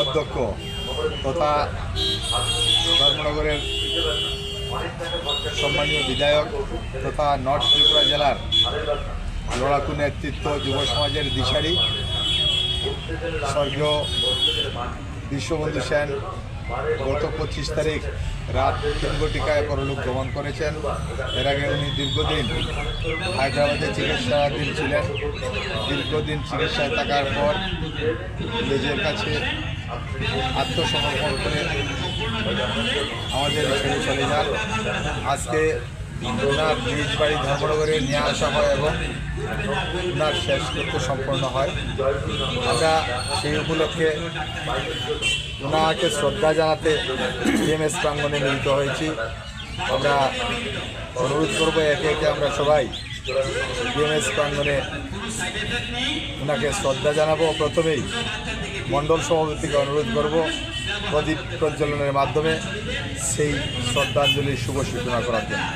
অধ্যক্ষ তথা ধর্মনগরের সম্মানীয় বিধায়ক তথা নর্থ ত্রিপুরা জেলার লড়াকু নেতৃত্ব যুব সমাজের দিশারি, স্বর্গীয় বিশ্ববন্ধু সেন গত পঁচিশ তারিখ রাত তিন ঘটিকায় পরলোক গমন করেছেন। এর আগে উনি দীর্ঘদিন হায়দ্রাবাদে চিকিৎসাধীন ছিলেন। দীর্ঘদিন চিকিৎসায় থাকার পর নিজের কাছে আত্মসমর্পণ করে আমাদের চলে যান। আজকে ওনার নিজ বাড়ি ধর্মনগরে নিয়ে আসা হয় এবং ওনার শেষকৃত্য সম্পন্ন হয়। আমরা সেই উপলক্ষে ওনাকে শ্রদ্ধা জানাতে ডিএমএস প্রাঙ্গনে মিলিত হয়েছি। আমরা অনুরোধ করব একে একে আমরা সবাই ডিএমএস প্রাঙ্গনে ওনাকে শ্রদ্ধা জানাব। প্রথমেই মণ্ডল সভাপতিকে অনুরোধ করব প্রদীপ প্রজ্বলনের মাধ্যমে সেই শ্রদ্ধাঞ্জলির শুভ সূচনা করার জন্য।